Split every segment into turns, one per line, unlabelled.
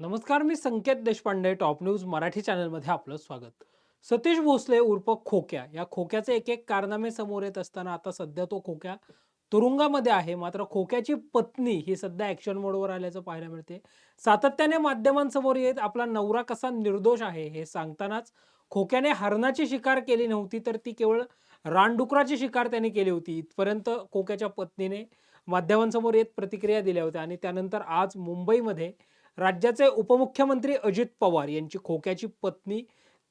नमस्कार मी Sanket Deshpande top news Marathi चॅनलमध्ये आपलं स्वागत. सतीश भोसले उर्फ खोक्या या खोक्याचे एक एक कारनामे समोर येत असताना आता सध्या तो खोक्या तुरुंगामध्ये आहे. मात्र खोक्याची पत्नी ही सध्या ॲक्शन मोडवर आल्याचं पाहायला मिळते. सातत्याने माध्यमांसमोर येत आपला नवरा कसा निर्दोष आहे हे सांगतानाच खोक्याने हरणाची शिकार केली नव्हती तर ती केवळ रानडुकराची शिकार त्याने केली होती. इथपर्यंत खोक्याच्या पत्नीने माध्यमांसमोर येत प्रतिक्रिया दिल्या होत्या आणि त्यानंतर आज मुंबईमध्ये राज्याचे उपमुख्यमंत्री अजित पवार यांची खोक्याची पत्नी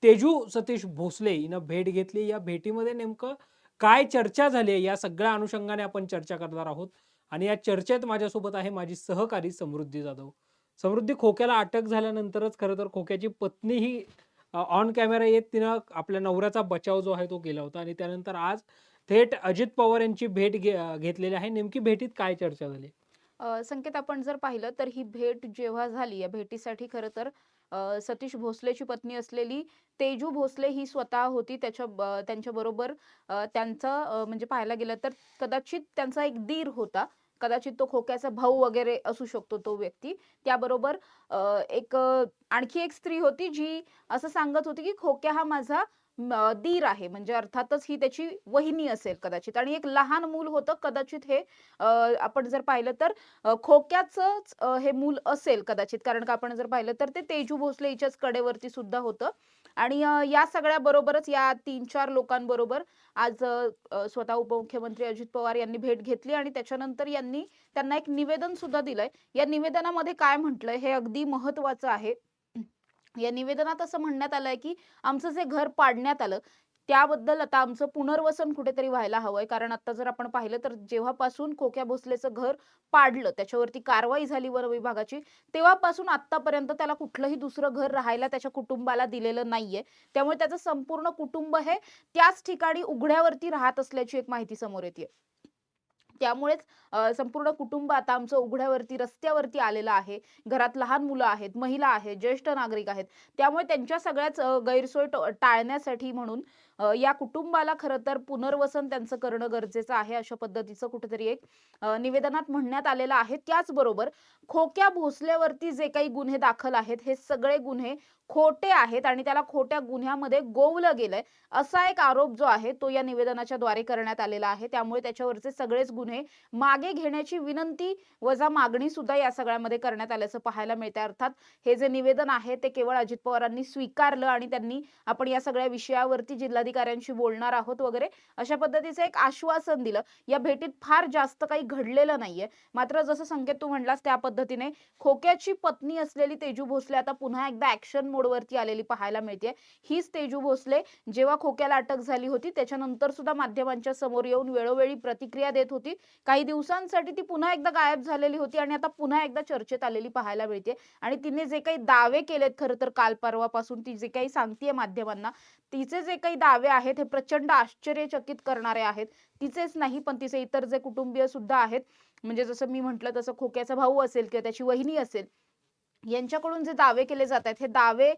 तेजू सतीश भोसले हिनं भेट घेतली. या भेटीमध्ये नेमकं काय चर्चा झाली आहे या सगळ्या अनुषंगाने आपण चर्चा करणार आहोत. आणि या चर्चेत माझ्यासोबत आहे माझी सहकारी समृद्धी जाधव. समृद्धी खोक्याला अटक झाल्यानंतरच खरं तर खोक्याची पत्नी ही ऑन कॅमेरा येत. तिनं आपल्या नवऱ्याचा बचाव जो आहे तो केला होता. आणि त्यानंतर आज थेट अजित पवार यांची भेट घे- घेतलेली आहे. नेमकी भेटीत काय चर्चा झाली?
संकेत आपण जर पाहिलं तर ही भेट जेव्हा झाली या भेटीसाठी खरं तर सतीश भोसलेची पत्नी असलेली तेजू भोसले ही स्वतः होती. त्याच्या त्यांच्याबरोबर त्यांच्या बरोबर त्यांचं म्हणजे पाहायला गेलं तर कदाचित त्यांचा एक दीर होता. कदाचित तो खोक्याचा भाऊ वगैरे असू शकतो तो व्यक्ती. त्याबरोबर एक आणखी एक स्त्री होती जी असं सांगत होती की खोक्या हा माझा दीर आहे. म्हणजे अर्थातच ही त्याची वहिनी असेल कदाचित. आणि एक लहान मूल होतं कदाचित हे आपण जर पाहिलं तर खोक्याचंच हे मूल असेल कदाचित. कारण का आपण जर पाहिलं तर ते तेजू भोसले हिच्याच कडेवरती सुद्धा होतं. आणि या सगळ्या बरोबरच या तीन चार लोकांबरोबर आज स्वतः उपमुख्यमंत्री अजित पवार यांनी भेट घेतली आणि त्याच्यानंतर यांनी त्यांना एक निवेदन सुद्धा दिलंय. या निवेदनामध्ये काय म्हटलंय हे अगदी महत्वाचं आहे. या निवेदनात असं म्हणण्यात आलंय की आमचं जे घर पाडण्यात आलं त्याबद्दल आता आमचं पुनर्वसन कुठेतरी व्हायला हवंय. कारण आता जर आपण पाहिलं तर जेव्हापासून खोक्या भोसलेचं घर पाडलं त्याच्यावरती कारवाई झाली वन विभागाची तेव्हापासून आतापर्यंत त्याला कुठलंही दुसरं घर राहायला त्याच्या कुटुंबाला दिलेलं नाहीये. त्यामुळे त्याचं संपूर्ण कुटुंब हे त्याच ठिकाणी उघड्यावरती राहत असल्याची एक माहिती समोर येते त्यामुळेच संपूर्ण कुटुंब आता आमचं उघड्यावरती रस्त्यावरती आलेलं आहे. घरात लहान मुलं आहेत महिला आहेत ज्येष्ठ नागरिक आहेत. त्यामुळे त्यांच्या सगळ्याच गैरसोय टाळण्यासाठी म्हणून या कुटुंबाला खरं तर पुनर्वसन त्यांचं करणं गरजेचं आहे अशा पद्धतीचं कुठेतरी एक निवेदनात म्हणण्यात आलेलं आहे. त्याचबरोबर खोक्या भोसल्यावरती जे काही गुन्हे दाखल आहेत हे सगळे गुन्हे खोटे आहेत आणि त्याला खोट्या गुन्ह्यामध्ये गोवलं गेलंय असा एक आरोप जो आहे तो या निवेदनाच्या द्वारे करण्यात आलेला आहे. त्यामुळे त्याच्यावरचे सगळेच गुन्हे मागे घेण्याची विनंती वजा मागणी सुद्धा या सगळ्यामध्ये करण्यात आल्याचं पाहायला मिळतंय. अर्थात हे जे निवेदन आहे ते केवळ अजित पवारांनी स्वीकारलं आणि त्यांनी आपण या सगळ्या विषयावरती अधिकाऱ्यांशी बोलणार आहोत वगैरे अशा पद्धतीचं एक आश्वासन दिलं. या भेटीत फार जास्त काही घडलेलं नाहीये. मात्र जसं संकेत तू म्हणलास त्या पद्धतीने खोक्याची पत्नी असलेली तेजू भोसले आता पुन्हा एकदा ऍक्शन मोडवरती आलेली पाहायला मिळते हीच तेजू भोसले जेव्हा खोक्याला अटक झाली होती त्याच्यानंतर सुद्धा माध्यमांच्या समोर येऊन वेळोवेळी प्रतिक्रिया देत होती. काही दिवसांसाठी ती पुन्हा एकदा गायब झालेली होती आणि आता पुन्हा एकदा चर्चेत आलेली पाहायला मिळते आणि तिने जे काही दावे केलेत खरं तर काल परवापासून ती जे काही सांगतेय माध्यमांना तिचे जे काही दावे दावे आहेत हे प्रचंड आश्चर्यचकित करणारे आहेत. तिचेच नाही पण तिचे इतर जे कुटुंबीय सुद्धा आहेत म्हणजे जसं मी म्हंटल तसं खोक्याचा भाऊ असेल किंवा त्याची वहिनी असेल यांच्याकडून जे दावे केले जात आहेत हे दावे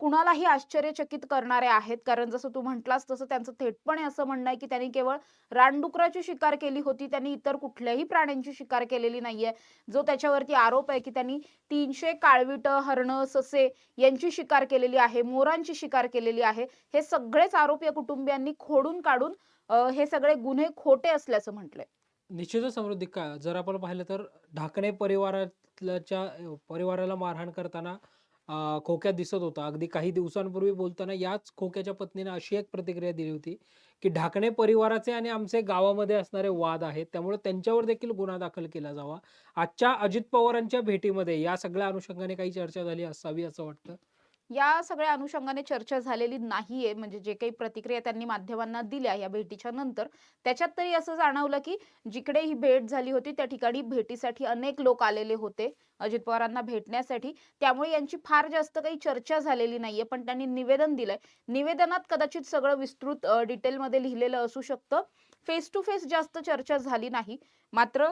कुणालाही आश्चर्यचकित करणारे आहेत? कारण जसं तू म्हटलास तसं त्यांचं थेटपणे असं म्हणणं आहे की त्यांनी केवळ रानडुकराची शिकार केली होती. त्यांनी इतर कुठल्याही प्राण्यांची शिकार केलेली नाहीये. जो त्याच्यावरती आरोप आहे की त्यांनी तीनशे काळवीट हरण ससे यांची शिकार केलेली आहे मोरांची शिकार केलेली आहे हे सगळेच आरोप या कुटुंबियांनी खोडून काढून हे सगळे गुन्हे खोटे असल्याचं म्हटलंय.
निश्चितच समृद्धी का जर आपण पाहिलं तर ढाकणे परिवाराच्या परिवाराला मारहाण करताना खोक्यात दिसत होता. अगदी काही दिवसांपूर्वी बोलताना याच खोक्याच्या पत्नीने अशी एक प्रतिक्रिया दिली होती की ढाकणे परिवाराचे आणि आमचे गावामध्ये असणारे वाद आहेत त्यामुळे त्यांच्यावर देखील गुन्हा दाखल केला जावा. आजच्या अजित पवारांच्या भेटीमध्ये या सगळ्या अनुषंगाने काही चर्चा झाली असावी असं वाटतं?
या सगळ्या अनुषंगाने चर्चा झालेली नाहीये. म्हणजे जे काही प्रतिक्रिया त्यांनी माध्यमांना दिल्या या भेटीच्या नंतर त्याच्यात तरी असं जाणवलं की जिकडे ही भेट झाली होती त्या ठिकाणी भेटीसाठी अनेक लोक आलेले होते अजित पवारांना भेटण्यासाठी. त्यामुळे यांची फार जास्त काही चर्चा झालेली नाहीये पण त्यांनी निवेदन दिलंय. निवेदनात कदाचित सगळं विस्तृत डिटेलमध्ये लिहिलेलं असू शकतं. फेस टू फेस जास्त चर्चा झाली नाही. मात्र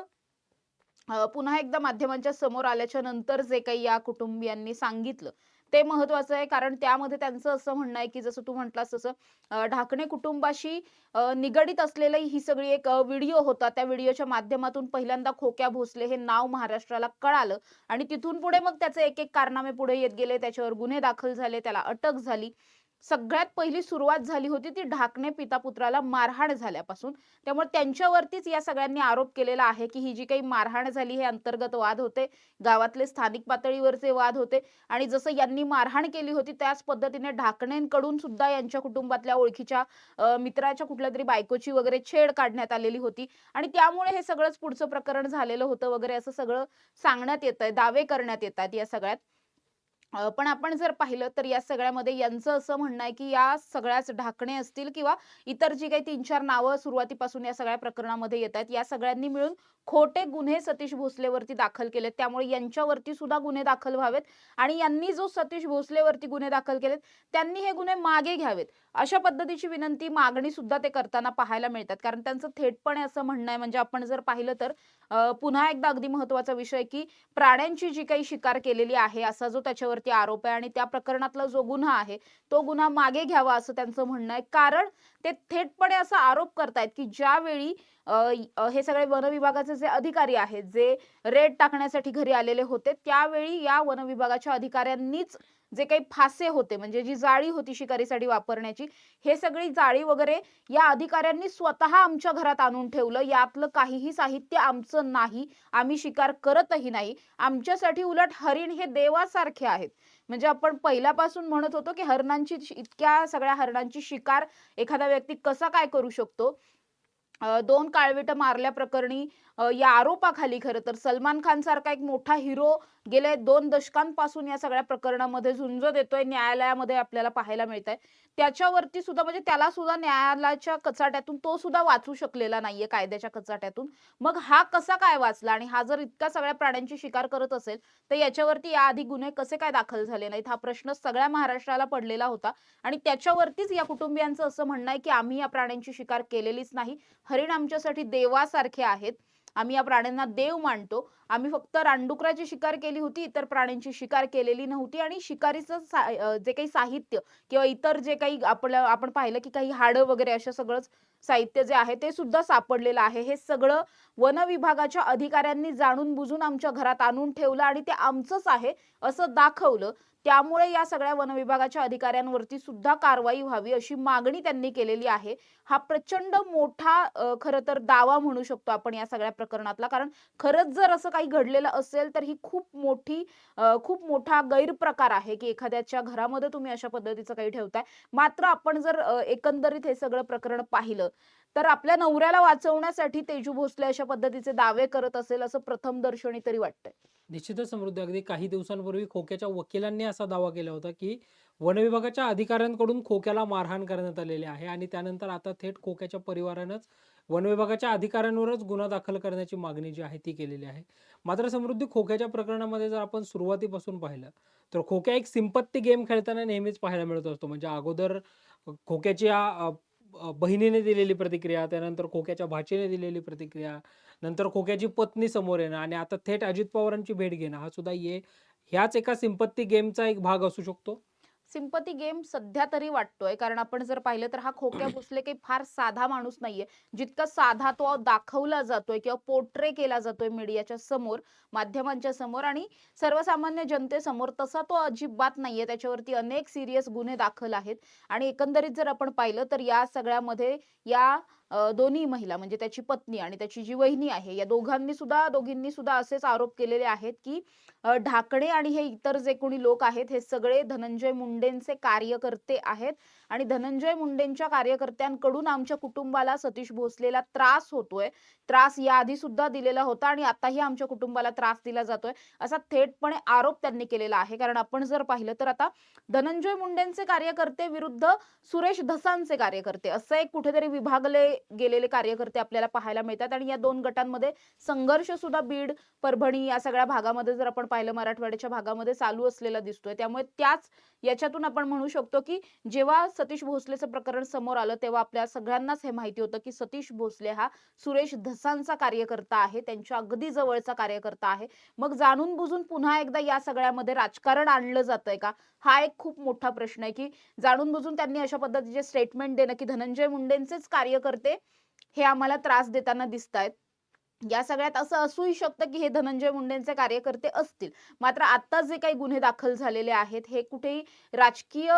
पुन्हा एकदा माध्यमांच्या समोर आल्याच्यानंतर जे काही या कुटुंबियांनी सांगितलं ते महत्वाचं आहे. कारण त्यामध्ये त्यांचं असं म्हणणं आहे की जसं तू म्हटलास तसं ढाकणे कुटुंबाशी निगडीत असलेली ही सगळी एक व्हिडिओ होता. त्या व्हिडिओच्या माध्यमातून पहिल्यांदा खोक्या भोसले हे नाव महाराष्ट्राला कळालं. आणि तिथून पुढे मग त्याचे एक एक कारनामे पुढे येत गेले. त्याच्यावर गुन्हे दाखल झाले. त्याला अटक झाली. सगळ्यात पहिली सुरुवात झाली होती ती ढाकणे पिता पुत्राला मारहाण झाल्यापासून. त्यामुळे त्यांच्यावरतीच या सगळ्यांनी आरोप केलेला आहे की ही जी काही मारहाण झाली हे अंतर्गत वाद होते गावातले स्थानिक पातळीवरचे वाद होते आणि जसं यांनी मारहाण केली होती त्याच पद्धतीने ढाकणेंकडून सुद्धा यांच्या कुटुंबातल्या ओळखीच्या मित्राच्या कुठल्या तरी बायकोची वगैरे छेड काढण्यात आलेली होती. आणि त्यामुळे हे सगळंच पुढचं प्रकरण झालेलं होतं वगैरे असं सगळं सांगण्यात येत आहे दावे करण्यात येतात या सगळ्यात. पण आपण जर पाहिलं तर या सगळ्यामध्ये यांचं असं म्हणणं आहे की या सगळ्याच ढाकणे असतील किंवा इतर जी काही तीन चार नावं सुरुवातीपासून या सगळ्या प्रकरणामध्ये येत आहेत या सगळ्यांनी मिळून खोटे गुन्हे सतीश भोसलेवरती दाखल केलेत. त्यामुळे यांच्यावरती सुद्धा गुन्हे दाखल व्हावेत आणि यांनी जो सतीश भोसलेवरती गुन्हे दाखल केलेत त्यांनी हे गुन्हे मागे घ्यावेत. अशा पद्धतीची विनंती मागणी सुद्धा ते करताना पाहायला मिळतात. कारण त्यांचं थेटपणे असं म्हणणं आहे म्हणजे आपण जर पाहिलं तर पुन्हा एकदा अगदी महत्त्वाचा विषय की प्राण्यांची जी काही शिकार केलेली आहे असा जो त्याच्यावर त्यांच्यावरती आरोप आहे आणि त्या प्रकरणातला जो गुन्हा आहे तो गुन्हा मागे घ्यावा असं त्यांचं म्हणणं आहे. कारण ते थेटपणे असा आरोप करतायत की ज्यावेळी हे सगळे वन विभागाचे जे अधिकारी आहेत जे रेड टाकण्यासाठी घरी आलेले होते त्यावेळी या वन विभागाच्या अधिकाऱ्यांनीच जे काही फासे होते म्हणजे जी जाळी होती शिकारीसाठी वापरण्याची हे सगळी जाळी वगैरे या अधिकाऱ्यांनी स्वतः आमच्या घरात आणून ठेवलं. यातलं काहीही साहित्य आमचं नाही. आम्ही शिकार करतही नाही. आमच्यासाठी उलट हरिण हे देवासारखे आहेत. म्हणजे आपण पहिल्यापासून म्हणत होतो की हरणांची इतक्या सगळ्या हरणांची शिकार एखादा व्यक्ती कसा काय करू शकतो? दोन काळवेट मारल्या प्रकरणी या आरोपाखाली खरं तर सलमान खान सारखा एक मोठा हिरो गेले दोन दशकांपासून या सगळ्या प्रकरणामध्ये झुंज देतोय न्यायालयामध्ये आपल्याला पाहायला मिळत आहे त्याच्यावरती सुद्धा म्हणजे त्याला सुद्धा न्यायालयाच्या कचाट्यातून तो सुद्धा वाचू शकलेला नाहीये कायद्याच्या कचाट्यातून. मग हा कसा काय वाचला आणि हा जर इतक्या सगळ्या प्राण्यांची शिकार करत असेल तर याच्यावरती याआधी गुन्हे कसे काय दाखल झाले नाहीत? हा प्रश्न सगळ्या महाराष्ट्राला पडलेला होता. आणि त्याच्यावरतीच या कुटुंबियांचं असं म्हणणं आहे की आम्ही या प्राण्यांची शिकार केलेलीच नाही. हरिण आमच्यासाठी देवासारखे आहेत. आम्ही या प्राण्यांना देव मानतो. आम्ही फक्त रानडुकराची शिकार केली होती इतर प्राण्यांची शिकार केलेली नव्हती आणि शिकारीचं सा- जे काही साहित्य किंवा इतर जे काही आपलं आपण पाहिलं की काही हाडं वगैरे असं सगळंच साहित्य जे आहे ते सुद्धा सापडलेलं आहे. हे सगळं वन विभागाच्या अधिकाऱ्यांनी जाणून बुजून आमच्या घरात आणून ठेवलं आणि ते आमचंच आहे असं दाखवलं. त्यामुळे या सगळ्या वन विभागाच्या अधिकाऱ्यांवरती सुद्धा कारवाई व्हावी अशी मागणी त्यांनी केलेली आहे. हा प्रचंड मोठा खरं तर दावा म्हणू शकतो आपण या सगळ्या प्रकरणातला. कारण खरंच जर असं काही घडलेलं असेल तर ही खूप मोठी खूप मोठा गैरप्रकार आहे की एखाद्याच्या घरामध्ये तुम्ही अशा पद्धतीचं काही ठेवताय. मात्र आपण जर एकंदरीत हे सगळं प्रकरण पाहिलं तर आपल्या नवऱ्याला वाचवण्यासाठी तेजू भोसले अशा पद्धतीचे दावे करत असेल असं प्रथम दर्शनी तरी वाटतंय.
निश्चितच समृद्धी. अगदी काही दिवसांपूर्वी खोक्याच्या वकिलांनी असा दावा केला होता की वनविभागाच्या अधिकाऱ्यांकडून खोक्याला मारहाण करण्यात आलेली आहे आणि त्यानंतर आता थेट खोक्याच्या परिवारानंच वन विभागाच्या अधिकाऱ्यांवरच गुन्हा दाखल करण्याची मागणी जी आहे ती केलेली आहे. मात्र समृद्धी खोक्याच्या प्रकरणामध्ये जर आपण सुरुवातीपासून पाहिलं तर खोक्या एक सिंपत्ती गेम खेळताना नेहमीच पाहायला मिळत असतो. म्हणजे अगोदर खोक्याच्या बहिणीने दिलेली प्रतिक्रिया त्यानंतर खोक्याच्या भाचीने दिलेली प्रतिक्रिया नंतर खोक्याची पत्नी समोर येणं आणि आता थेट अजित पवारांची भेट घेणं हा सुद्धा ये ह्याच एका सिंपत्ती गेमचा एक भाग असू शकतो.
सिंपती गेम सध्या तरी वाटतोय. कारण आपण जर पाहिलं तर हा खोक्या भोसले काही फार साधा माणूस नाहीये. जितका साधा तो दाखवला जातोय किंवा पोर्ट्रे केला जातोय मीडियाच्या समोर माध्यमांच्या समोर आणि सर्वसामान्य जनतेसमोर तसा तो अजिबात नाहीये. त्याच्यावरती अनेक सिरियस गुन्हे दाखल आहेत. आणि एकंदरीत जर आपण पाहिलं तर या सगळ्यामध्ये या दोन्ही महिला म्हणजे त्याची पत्नी आणि त्याची जी वहिनी आहे या दोघांनी सुद्धा दोघींनी सुद्धा असेच आरोप केलेले आहेत की ढाकणे आणि हे इतर जे कोणी लोक आहेत हे सगळे धनंजय मुंडेंचे कार्यकर्ते आहेत आणि धनंजय मुंडेंच्या कार्यकर्त्यांकडून आमच्या कुटुंबाला सतीश भोसलेला त्रास होतोय. त्रास याआधी सुद्धा दिलेला होता आणि आताही आमच्या कुटुंबाला त्रास दिला जातोय. असा थेटपणे आरोप त्यांनी केलेला आहे. कारण आपण जर पाहिलं तर आता धनंजय मुंडेंचे कार्यकर्ते विरुद्ध सुरेश धसांचे कार्यकर्ते असं एक कुठेतरी विभागले गेलेले कार्यकर्ते आपल्याला पाहायला मिळतात. आणि या दोन गटांमध्ये संघर्ष सुद्धा बीड परभणी या सगळ्या भागामध्ये जर आपण पाहिलं मराठवाड्याच्या भागामध्ये चालू असलेला दिसतोय. त्यामुळे त्याच याच्यातून आपण म्हणू शकतो की जेव्हा सतीश भोसलेचं प्रकरण समोर आलं तेव्हा आपल्या सगळ्यांनाच हे माहिती होतं की सतीश भोसले हा सुरेश धसांचा कार्यकर्ता आहे. त्यांच्या अगदी जवळचा कार्यकर्ता आहे. मग जाणून बुजून पुन्हा एकदा या सगळ्यामध्ये राजकारण आणलं जातंय का? हा एक खूप मोठा प्रश्न आहे की जाणून बुजून त्यांनी अशा पद्धतीचे स्टेटमेंट देणं की धनंजय मुंडेंचेच कार्यकर्ते हे आम्हाला त्रास देताना दिसत आहेत या सगळ्यात असं असूही शकतं की हे धनंजय मुंडेंचे कार्यकर्ते असतील. मात्र आता जे काही गुन्हे दाखल झालेले आहेत हे कुठेही राजकीय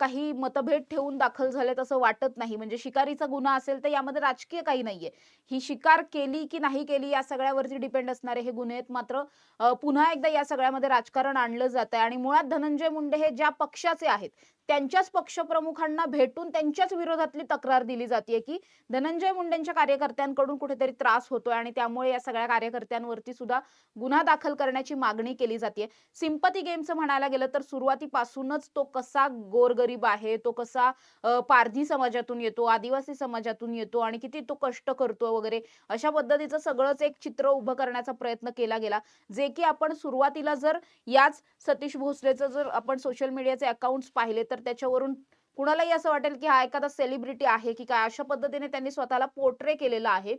काही मतभेद ठेवून दाखल झालेत असं वाटत नाही. म्हणजे शिकारीचा गुन्हा असेल तर यामध्ये राजकीय काही नाहीये. ही शिकार केली की नाही केली या सगळ्यावरती डिपेंड असणारे हे गुन्हे आहेत. मात्र पुन्हा एकदा या सगळ्यामध्ये राजकारण आणलं जात आहे आणि मुळात धनंजय मुंडे हे ज्या पक्षाचे आहेत त्यांच्याच पक्षप्रमुखांना भेटून त्यांच्याच विरोधातली तक्रार दिली जाते की धनंजय मुंडेंच्या कार्यकर्त्यांकडून कुठेतरी त्रास होतोय आणि त्यामुळे या सगळ्या कार्यकर्त्यांवरती सुद्धा गुन्हा दाखल करण्याची मागणी केली जाते सिंपती गेमचं म्हणायला गेलं तर सुरुवातीपासूनच तो कसा गोरगरीब आहे तो कसा पारधी समाजातून येतो आदिवासी समाजातून येतो आणि किती तो कष्ट करतो वगैरे अशा पद्धतीचं सगळंच एक चित्र उभं करण्याचा प्रयत्न केला गेला. जे की आपण सुरुवातीला जर याच सतीश भोसलेचं जर आपण सोशल मीडियाचे अकाउंट्स पाहिले तर तर त्याच्यावरून कुणालाही असं वाटेल की हा एखादा सेलिब्रिटी आहे की काय अशा पद्धतीने त्यांनी स्वतःला पोर्ट्रे केलेला आहे.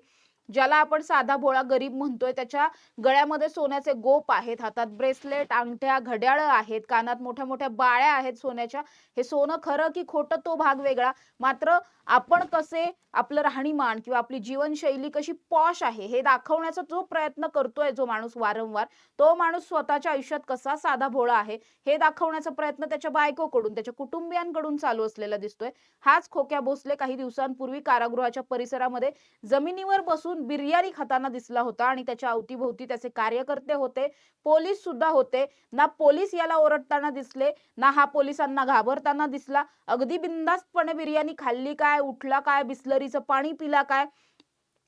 ज्याला आपण साधा भोळा गरीब म्हणतोय त्याच्या गळ्यामध्ये सोन्याचे गोप आहेत हातात ब्रेसलेट अंगठ्या घड्याळ आहेत कानात मोठ्या मोठ्या बाळ्या आहेत सोन्याच्या. हे सोनं खरं की खोटं तो भाग वेगळा. मात्र आपण कसे आपलं राहणीमान किंवा आपली जीवनशैली कशी पॉश आहे हे दाखवण्याचा जो प्रयत्न करतोय जो माणूस वारंवार तो माणूस स्वतःच्या आयुष्यात कसा साधा भोळा आहे हे दाखवण्याचा प्रयत्न त्याच्या बायकोकडून त्याच्या कुटुंबियांकडून चालू असलेला दिसतोय. हाच खोक्या भोसले काही दिवसांपूर्वी कारागृहाच्या परिसरामध्ये जमिनीवर बसून बिर्याणी खाताना दिसला होता आणि त्याच्या अवतीभोवती त्याचे कार्यकर्ते होते पोलीस सुद्धा होते. ना पोलीस याला ओरडताना दिसले ना हा पोलिसांना घाबरताना दिसला. अगदी बिंदास्तपणे बिर्याणी खाल्ली काय? काय उठला काय बिस्लरीचं पाणी पिला काय?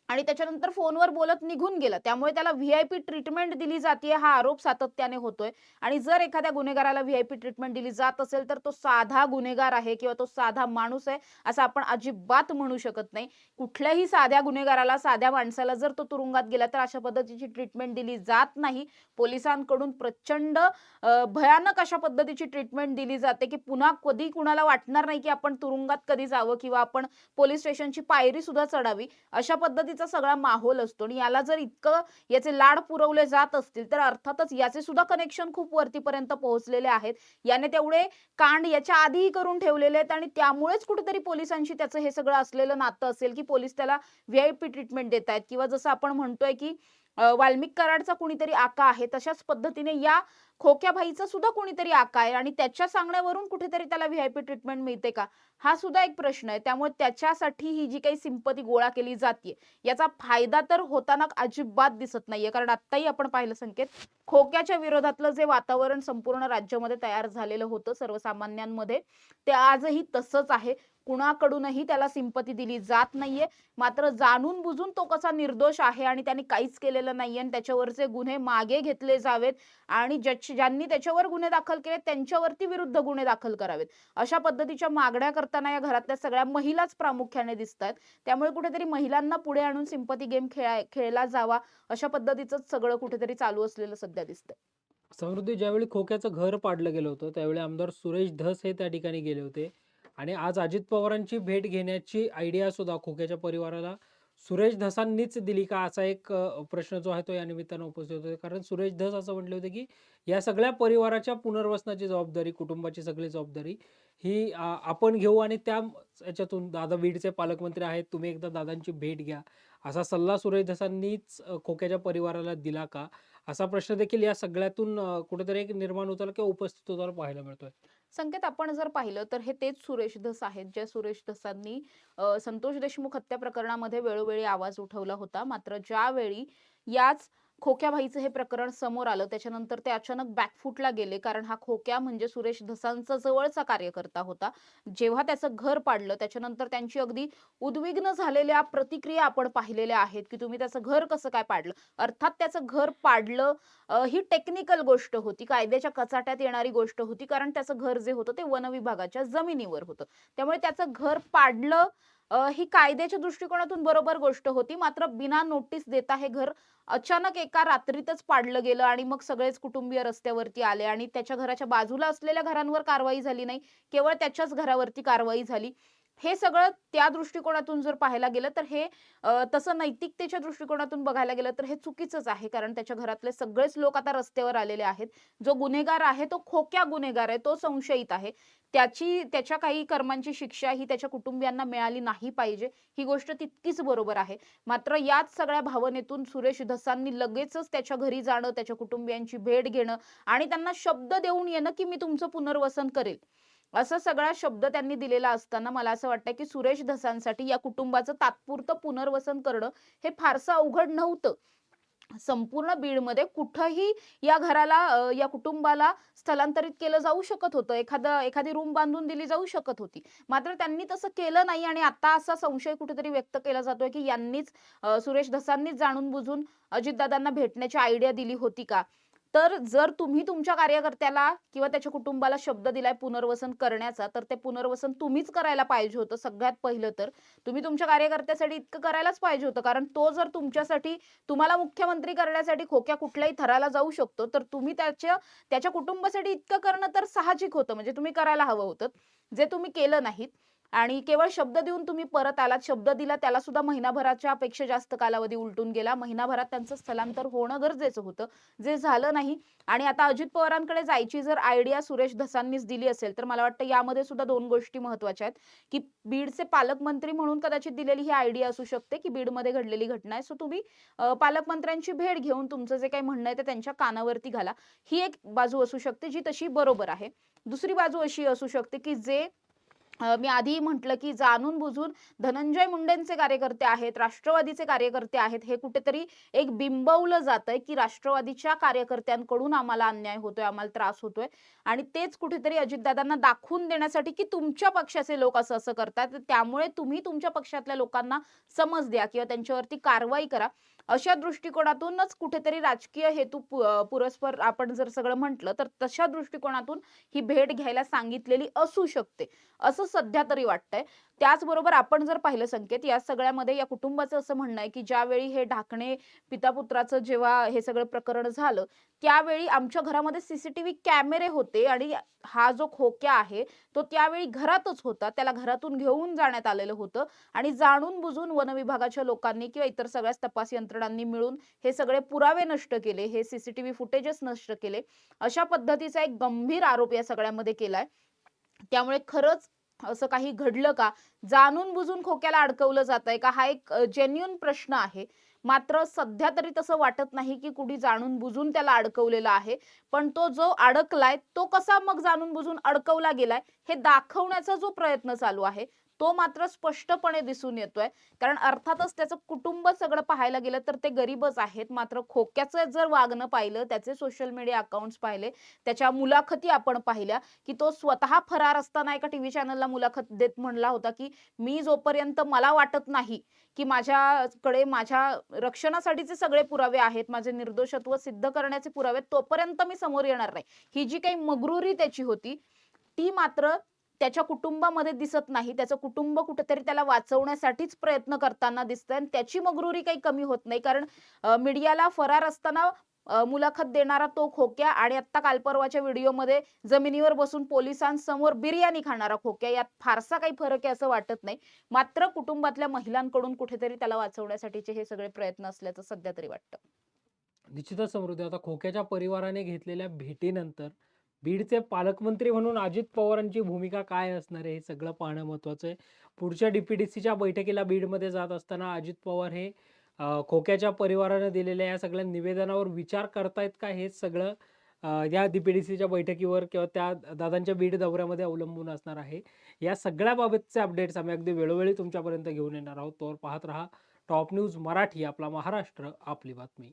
आणि त्याच्यानंतर फोनवर बोलत निघून गेला. त्यामुळे त्याला व्हीआयपी ट्रीटमेंट दिली जाते हा आरोप सातत्याने होतोय. आणि जर एखाद्या गुन्हेगाराला व्हीआयपी ट्रीटमेंट दिली जात असेल तर तो साधा गुन्हेगार आहे किंवा तो साधा माणूस आहे असं आपण अजिबात म्हणू शकत नाही. कुठल्याही साध्या गुन्हेगाराला साध्या माणसाला जर तो तुरुंगात गेला तर अशा पद्धतीची ट्रीटमेंट दिली जात नाही. पोलिसांकडून प्रचंड भयानक अशा पद्धतीची ट्रीटमेंट दिली जाते की पुन्हा कधी कुणाला वाटणार नाही की आपण तुरुंगात कधी जावं किंवा आपण पोलीस स्टेशनची पायरी सुद्धा चढावी. अशा पद्धतीचा सगळा माहोल असतो आणि याला जर इतकं याचे लाड पुरवले जात असतील तर अर्थातच याचे सुद्धा कनेक्शन खूप वरतीपर्यंत पोहोचलेले आहेत. याने तेवढे कांड याच्या आधीही करून ठेवलेले आहेत आणि त्यामुळेच कुठेतरी पोलिसांशी त्याचं हे सगळं असलेलं नातं असेल की पोलीस त्याला व्हीआयपी ट्रीटमेंट देत आहेत किंवा जसं आपण म्हणतोय की वाल्मिक कराडचा कुणीतरी आका आहे तशाच पद्धतीने या खोक्या भाईचा सुद्धा कुणीतरी आका आहे आणि त्याच्या सांगण्यावरून कुठेतरी त्याला व्हीआयपी ट्रीटमेंट मिळते का? हा सुद्धा एक प्रश्न आहे. त्यामुळे त्याच्यासाठी ही जी काही सिंपती गोळा केली जाते याचा फायदा तर होताना अजिबात दिसत नाहीये. कारण आत्ताही आपण पाहिलं संकेत खोक्याच्या विरोधातलं जे वातावरण संपूर्ण राज्यामध्ये तयार झालेलं होतं सर्वसामान्यांमध्ये ते आजही तसंच आहे. कुणाकडूनही त्याला सिंपती दिली जात नाहीये. मात्र जाणून बुजून तो कसा निर्दोष आहे आणि त्याने काहीच केलेलं नाहीये आणि त्याच्यावरचे गुन्हे मागे घेतले जावेत आणि ज्यांनी त्याच्यावर गुन्हे दाखल केले त्यांच्यावरती विरुद्ध गुन्हे दाखल करावेत. अशा पद्धतीच्या मागण्या करताना या घरातल्या सगळ्या महिलाच प्रामुख्याने दिसत आहेत त्यामुळे कुठेतरी महिलांना पुढे आणून सिंपती गेम खेळा खेळला जावा अशा पद्धतीचं सगळं कुठेतरी चालू असलेलं सध्या दिसतंय.
समृद्धी ज्यावेळी खोक्याचं घर पाडलं गेलं होतं त्यावेळी आमदार सुरेश धस हे त्या ठिकाणी गेले होते. आणि आज अजित पवारांची भेट घेण्याची आयडिया सुद्धा खोक्याच्या परिवाराला. सुरेश धसांनीच दिली का असा एक प्रश्न जो आहे तो या निमित्तानं उपस्थित होतो कारण सुरेश धस असं म्हटले होते की या सगळ्या परिवाराच्या पुनर्वसनाची जबाबदारी कुटुंबाची सगळी जबाबदारी ही आपण घेऊ आणि त्या याच्यातून दादा बीडचे पालकमंत्री आहेत तुम्ही एकदा दादांची भेट घ्या. असा सल्ला सुरेश धसांनीच खोक्याच्या परिवाराला दिला का? असा प्रश्न देखील या सगळ्यातून कुठेतरी एक निर्माण होताना किंवा उपस्थित होताना पाहायला मिळतोय.
संकेत आपण जर पाहिलं तर हे तेच सुरेश धस आहेत ज्या सुरेश धसांनी संतोष देशमुख हत्या प्रकरणामध्ये वेळोवेळी आवाज उठवला होता. मात्र ज्यावेळी याच खोक्याबाईचं हे प्रकरण समोर आलं. त्याच्यानंतर ते अचानक बॅकफुटला गेले. कारण हा खोक्या म्हणजे सुरेश धसांचा जवळचा कार्यकर्ता होता. जेव्हा त्याचं घर पाडलं त्याच्यानंतर त्यांची अगदी उद्विग्न झालेल्या प्रतिक्रिया आपण पाहिलेल्या आहेत की तुम्ही त्याचं घर कसं काय पाडलं? अर्थात त्याचं घर पाडलं ही टेक्निकल गोष्ट होती. कायद्याच्या कचाट्यात येणारी गोष्ट होती. कारण त्याचं घर जे होतं ते वन विभागाच्या जमिनीवर होतं. त्यामुळे त्याचं घर पाडलं ही कायद्याच्या दृष्टिकोनातून बरोबर गोष्ट होती. मात्र बिना नोटीस देता हे घर अचानक एका रात्रीतच पाडलं गेलं आणि मग सगळेच कुटुंबीय रस्त्यावरती आले आणि त्याच्या घराच्या बाजूला असलेल्या घरांवर कारवाई झाली नाही. केवळ त्याच्याच घरावरती कारवाई झाली. हे सगळं त्या दृष्टिकोनातून जर पाहायला गेलं तर हे तसं नैतिकतेच्या दृष्टिकोनातून बघायला गेलं तर हे चुकीचंच आहे. कारण त्याच्या घरातले सगळेच लोक आता रस्त्यावर आलेले आहेत. जो गुन्हेगार आहे तो खोक्या गुन्हेगार आहे. तो संशयित आहे. त्याची त्याच्या काही कर्मांची शिक्षा ही त्याच्या कुटुंबियांना मिळाली नाही पाहिजे. ही गोष्ट तितकीच बरोबर आहे. मात्र याच सगळ्या भावनेतून सुरेश धसांनी लगेचच त्याच्या घरी जाणं त्याच्या कुटुंबियांची भेट घेणं आणि त्यांना शब्द देऊन येणं की मी तुमचं पुनर्वसन करेल. असा सगळा शब्द त्यांनी दिलेला असताना मला असं वाटतं की सुरेश धसांसाठी या कुटुंबाचं तात्पुरतं पुनर्वसन करणं हे फारसं अवघड नव्हतं. संपूर्ण बीडमध्ये कुठंही या घराला या कुटुंबाला स्थलांतरित केलं जाऊ शकत होतं. एखादं एखादी रूम बांधून दिली जाऊ शकत होती. मात्र त्यांनी तसं केलं नाही आणि आता असा संशय कुठेतरी व्यक्त केला जातोय की यांनीच सुरेश धसांनीच जाणून बुजून अजितदादांना भेटण्याची आयडिया दिली होती का? तर जर तुम्ही तुमच्या कार्यकर्त्याला किंवा त्याच्या कुटुंबाला शब्द दिलाय पुनर्वसन करण्याचा तर ते पुनर्वसन तुम्हीच करायला पाहिजे होतं सगळ्यात पहिलं तर. तुम्ही तुमच्या कार्यकर्त्यासाठी इतकं करायलाच पाहिजे होतं कारण तो जर तुमच्यासाठी तुम्हाला मुख्यमंत्री करण्यासाठी खोक्या कुठल्याही थराला जाऊ शकतो तर तुम्ही त्याच्या त्याच्या कुटुंबासाठी इतकं करणं तर साहजिक होतं म्हणजे तुम्ही करायला हवं होतं. जे तुम्ही केलं नाहीत आणि केवळ शब्द देऊन तुम्ही परत आलात. शब्द दिला त्याला सुद्धा महिनाभराच्या पेक्षा जास्त कालावधी उलटून गेला. महिनाभरात त्यांचं स्थलांतर होणं गरजेचं होतं. जे झालं नाही आणि आता अजित पवारांकडे जायची जर आयडिया सुरेश धसांनीच दिली असेल तर मला वाटतं यामध्ये सुद्धा दोन गोष्टी महत्त्वाच्या आहेत. की बीडचे पालकमंत्री म्हणून कदाचित दिलेली ही आयडिया असू शकते की बीडमध्ये घडलेली घटना आहे. सो तुम्ही पालकमंत्र्यांची भेट घेऊन तुमचं जे काही म्हणणं आहे ते त्यांच्या कानावरती घाला. ही एक बाजू असू शकते जी तशी बरोबर आहे. दुसरी बाजू अशी असू शकते की जे मी आधी म्हटलं की जाणून बुजून धनंजय मुंडेंचे कार्यकर्ते आहेत राष्ट्रवादीचे कार्यकर्ते आहेत हे कुठेतरी एक बिंबवलं जातंय की राष्ट्रवादीच्या कार्यकर्त्यांकडून आम्हाला अन्याय होतोय आम्हाला त्रास होतोय. आणि तेच कुठेतरी अजितदादांना दाखवून देण्यासाठी की तुमच्या पक्षाचे लोक असं असं करतात. त्यामुळे तुम्ही तुमच्या पक्षातल्या लोकांना समज द्या किंवा त्यांच्यावरती कारवाई करा. अशा दृष्टिकोनातूनच कुठेतरी राजकीय हेतू पुरस्पर आपण जर सगळं म्हटलं तर तशा दृष्टिकोनातून ही भेट घ्यायला सांगितलेली असू शकते. असं सध्या तरी वाटतंय. त्याचबरोबर आपण जर पाहिलं संकेत या सगळ्यामध्ये या कुटुंबाचं असं म्हणणं आहे की ज्यावेळी हे ढाकणे पिता पुत्राचं जेव्हा हे सगळं प्रकरण झालं त्यावेळी आमच्या घरामध्ये सीसीटीव्ही कॅमेरे होते आणि हा जो खोक्या आहे तो त्यावेळी घरातच होता. त्याला घरातून घेऊन जाण्यात आलेलं होतं आणि जाणून बुजून वन विभागाच्या लोकांनी किंवा इतर सगळ्याच तपास यंत्रणांनी मिळून हे सगळे पुरावे नष्ट केले हे सीसीटीव्ही फुटेजेस नष्ट केले. अशा पद्धतीचा एक गंभीर आरोप या सगळ्यामध्ये केलाय. त्यामुळे खरंच असं काही घडलं का? जाणून बुजून खोक्याला अडकवलं जात आहे का? हा एक जेन्युन प्रश्न आहे. मात्र सध्या तरी तसं वाटत नाही की कुणी जाणून बुजून त्याला अडकवलेला आहे. पण तो जो अडकलाय तो कसा मग जाणून बुजून अडकवला गेलाय हे दाखवण्याचा जो प्रयत्न चालू आहे तो मात्र स्पष्टपणे दिसून येतोय. कारण अर्थातच त्याचं कुटुंब सगळं पाहायला गेलं तर ते गरीबच आहेत. मात्र खोक्याचं जर वागणं पाहिलं त्याचे सोशल मीडिया अकाउंट्स पाहिले त्याच्या मुलाखती आपण पाहिल्या की तो स्वतः फरार असताना एका टीव्ही चॅनलला मुलाखत देत म्हणला होता की मी जोपर्यंत मला वाटत नाही की माझ्याकडे माझ्या रक्षणासाठीचे सगळे पुरावे आहेत माझे निर्दोषत्व सिद्ध करण्याचे पुरावे तोपर्यंत मी समोर येणार नाही. ही जी काही मगरुरी त्याची होती ती मात्र त्याच्या कुटुंबामध्ये दिसत नाही. त्याचं कुटुंब कुठेतरी त्याला वाचवण्यासाठीच प्रयत्न करताना दिसतंय आणि त्याची मगरुरी काही कमी होत नाही. कारण मीडियाला फरार असताना मुलाखत देणारा तो खोक्या आणि आता कालपर्वाच्या व्हिडिओमध्ये जमिनीवर बसून पोलिसांसमोर बिर्याणी खाणारा खोक्या यात फारसा काही फरक आहे असं वाटत नाही. मात्र कुटुंबातल्या महिलांकडून कुठेतरी त्याला वाचवण्यासाठीचे हे सगळे प्रयत्न असल्याचं सध्या तरी वाटतं.
निश्चितच समृद्धी. आता खोक्याच्या परिवाराने घेतलेल्या भेटीनंतर बीडचे पालकमंत्री म्हणून अजित पवारांची भूमिका काय असणार आहे हे सगळं पाहणं महत्वाचं आहे. पुढच्या डी पी डी सीच्या बैठकीला बीडमध्ये जात असताना अजित पवार हे खोक्याच्या परिवारानं दिलेल्या या सगळ्या निवेदनावर विचार करतायत का हे सगळं या डी पी डी सीच्या बैठकीवर किंवा त्या दादांच्या बीड दौऱ्यामध्ये अवलंबून असणार आहे. या सगळ्या बाबतचे अपडेट्स आम्ही अगदी वेळोवेळी तुमच्यापर्यंत घेऊन येणार आहोत. तोवर पाहत राहा. टॉप न्यूज मराठी आपला महाराष्ट्र आपली बातमी.